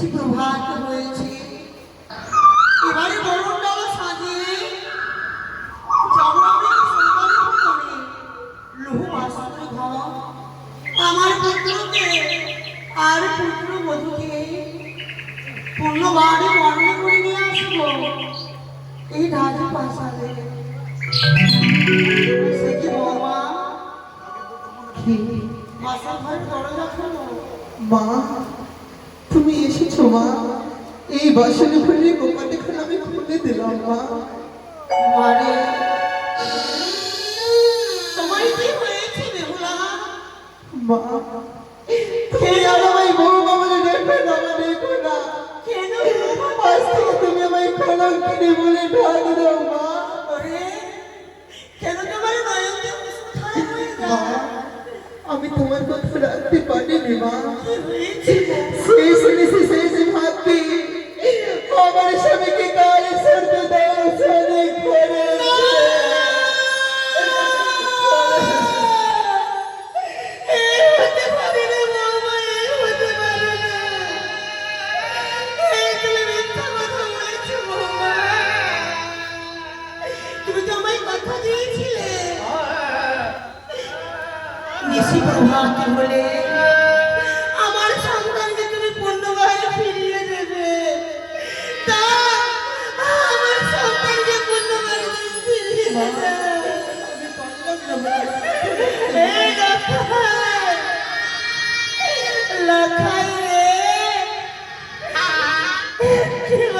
সুপ্রভাত রয়েছে মারে তোমার কি হয়েছে বেহুলা? মা এই আমায় বউ বাবারে দেখবে না মা দেখবে না। কেন আজ থেকে আমি তোমার কথা রাখতে পারিনি মা। সেই শুনেছি সেই ভাবতে। আমার স্বামীকে কালে সর্দ দেওয়া Yeah.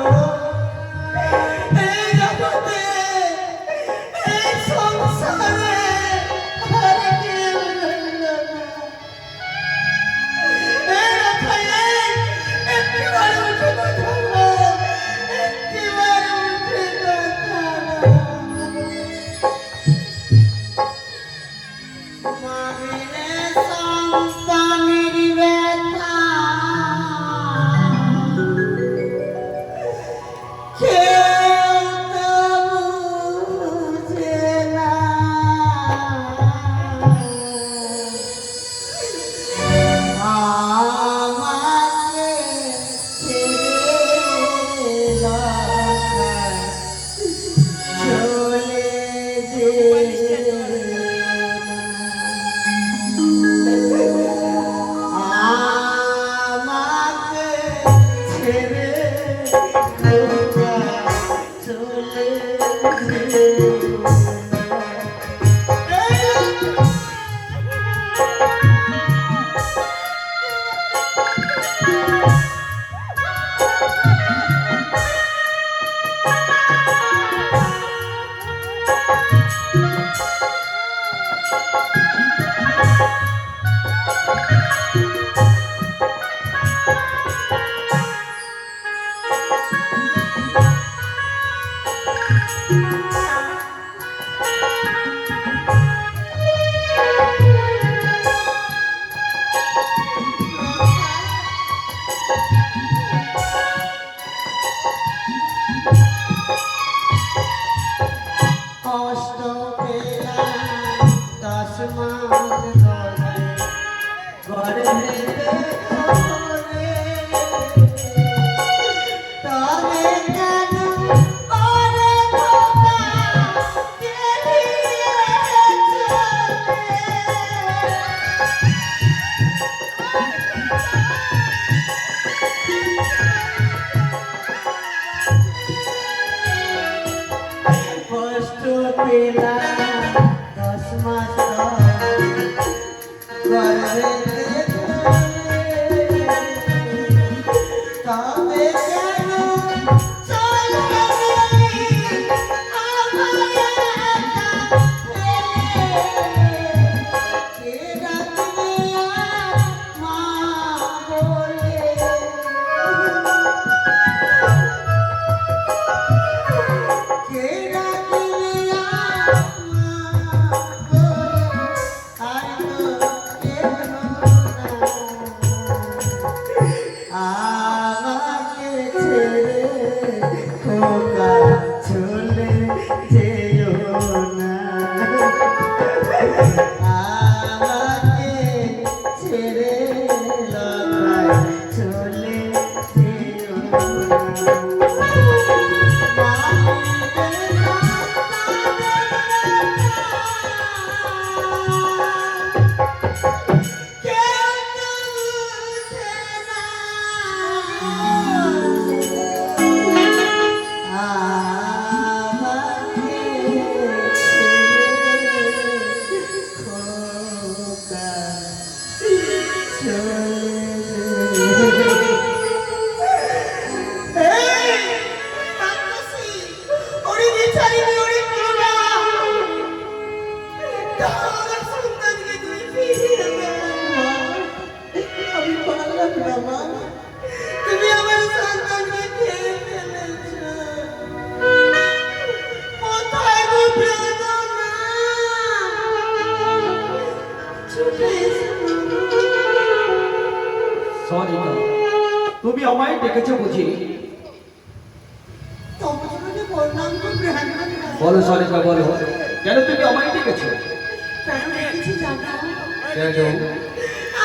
কেন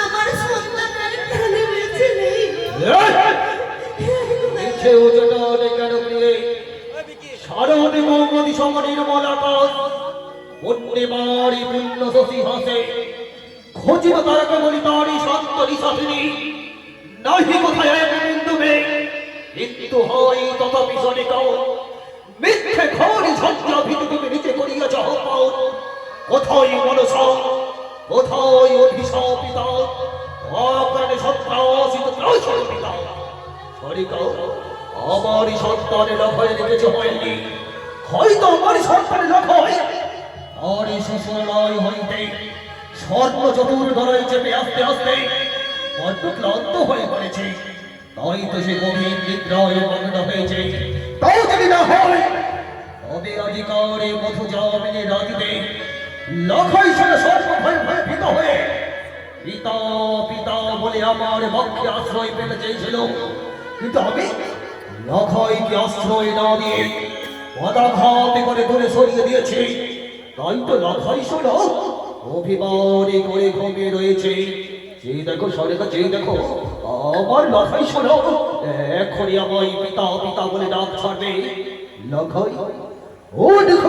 আমার সন্তানের প্রাণে বেঁচে নেই। মিছে উচটনে কেন প্রিয়ে সারদে মৌমতি সমনির মলাকাশ বন্যে বাড়ি পুণ্য শশী হাসে। খোঁজিব তারকা বলি তারি সন্তরি নাহি কোথায় এক বিন্দু মেঘ কিন্তু হয় তথাপি সনিকাও মিথ্যে ঘরে ঝঞ্ঝা ভীতি তুমি নিচে করিয়া যাহ পাও কোথায় মনসা? কোথায় অভিশাপিতা? অকারণে সত্যাসিত ত্রাসিত পিতা সরিকাও আমারই সন্তানের লক্ষ্যে রেখেছে হয়নি হয়তো আমারই সন্তানের লক্ষ্য হয় আর এই শ্বশুরালয় হইতে স্বর্ণ চতুর ধরাই চেপে আস্তে আস্তে বড্ড ক্লান্ত হয়ে পড়েছে। তাই তো সে গভীর নিদ্রায় মগ্ন হয়েছে। তাও যদি না হয়, তবে অধিকারে মধু জামিনে রাজিবে লক্ষই সঙ্গে সর্ব ভয় ভয় ভীত হয়ে পিতা পিতা বলে আমার পক্ষে আশ্রয় পেতে চেয়েছিল। কিন্তু আমি লক্ষয়কে আশ্রয় না দিয়ে পদাঘাতে করে ধরে সরিয়ে দিয়েছি। তাই তো লক্ষয় শোনো, অভিমানে করে ঘুমিয়ে রয়েছে। সেই দেখো সরেকা যেই দেখো, আমার লক্ষয় শোনো এখনই আমায় পিতা পিতা বলে ডাক ছাড়বে। লক্ষয় ও দেখো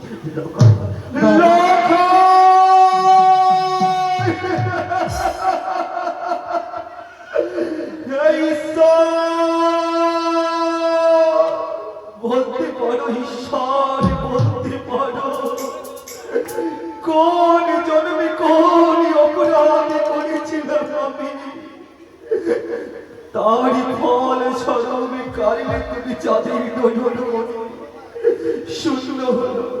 বলতে পারো ঈশ্বর বলতে পারো কোন জন্মে কোন অপরাধ করেছিলাম আমি তারই ফল স্বরূপে কারণে তুমি চাঁদের নয়ন শূন্য হলো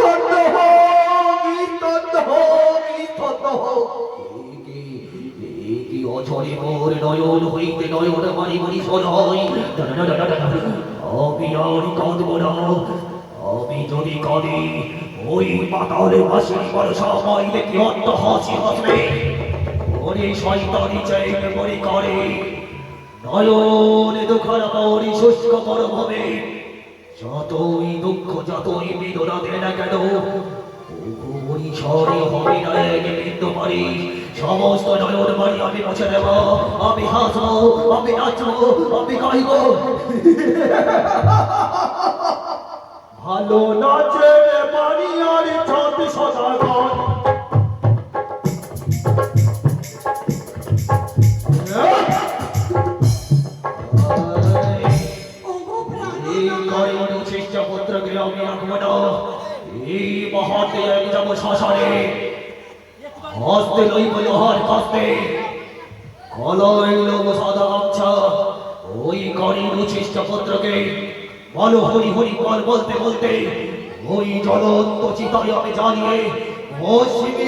শুষ্ক মরুভূমি যতই দুঃখ যতই বেদনা দে না কেন সমস্ত নয়ন বাড়ি আমি মুছে দেব আমি হাসবো আমি নাচবো আমি গাইব। ভালো নাচে বল বলতে বলতে ওই জ্বলন্ত চিতরে আমি জ্বালিয়ে মৌসুমী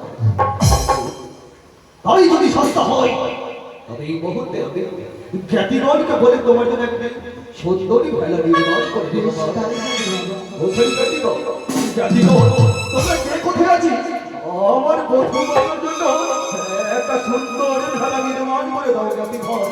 তাই যদি সস্তা হয়, তবে এই মুহূর্তে আমি খ্যাতিগণকে বলে তোমার জন্য একটা সুন্দরী ভেলা নির্মাণ খ্যাতিগণ তোমরা কে কোথায় আছিস আমার বানানোর জন্য করে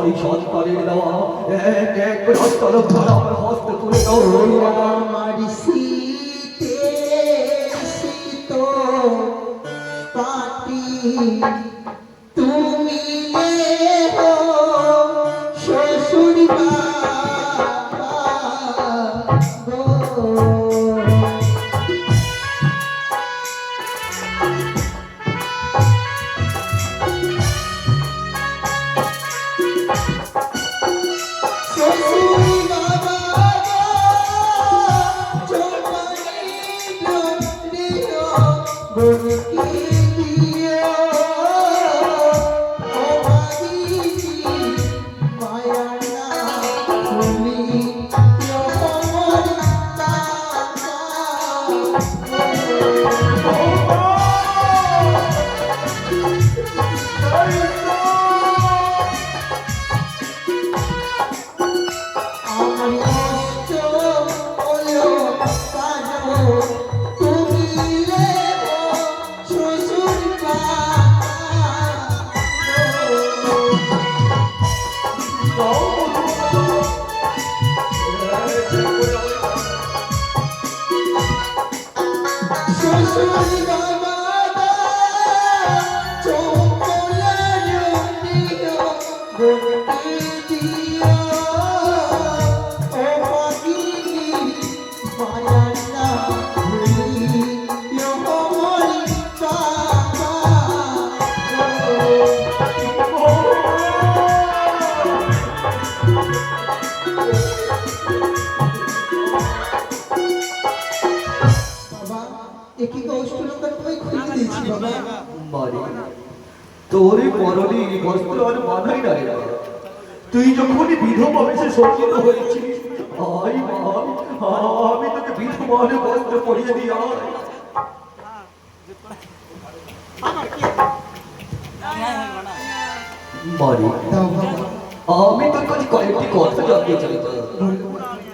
এই সন্তানের দেওয়া এক এক রক্তলক্ষণ আমার হস্তে তুলে দাও তুমি আই মা আমি তোকে বিধবার বস্ত্র পরিয়ে দিই আমি তোর কাছে কয়েকটি কথা জানতে চাই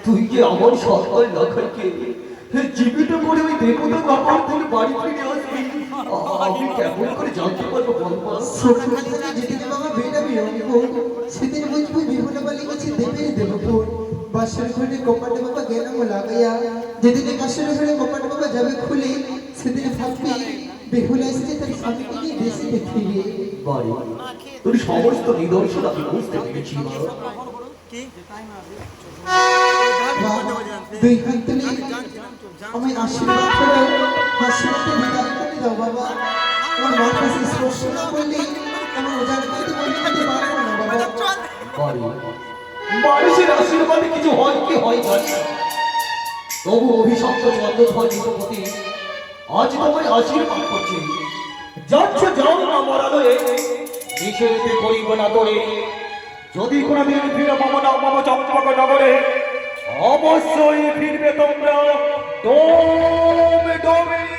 তুই যে আমার সকাল লাখাইকে জীবিত করে ওই দেবতা কাপড় থেকে বাড়ি ফিরে আসবি আমি কেমন করে জানতে পারব বলব বাবা অঙ্কুর সেদিন বুঝব বালি কাছে দেবেই দেব ফুল বাসর ঘরে গেলাম লাগাইয়া যেদিন বাসর যাবে খুলে সেদিন ভাববি এসেছে তার সমস্ত নিদর্শন আমি বুঝতে পেরেছি করে করে আমার মার কাছে স্পর্শ না করলে আমার ওজার করতে মানুষের আশীর্বাদে কিছু হয় কি হয় তবু অভিশপ্ত চন্দ্রধর নিরপতি আজ তোমায় আশীর্বাদ করছি। যাচ্ছ, যাও না মরালয়ে নিষেধ করিব না তোরে। যদি কোনোদিন ফিরে পাবো না পাবো চম্পক নগরে, অবশ্যই ফিরবে তোমরা। দৌড়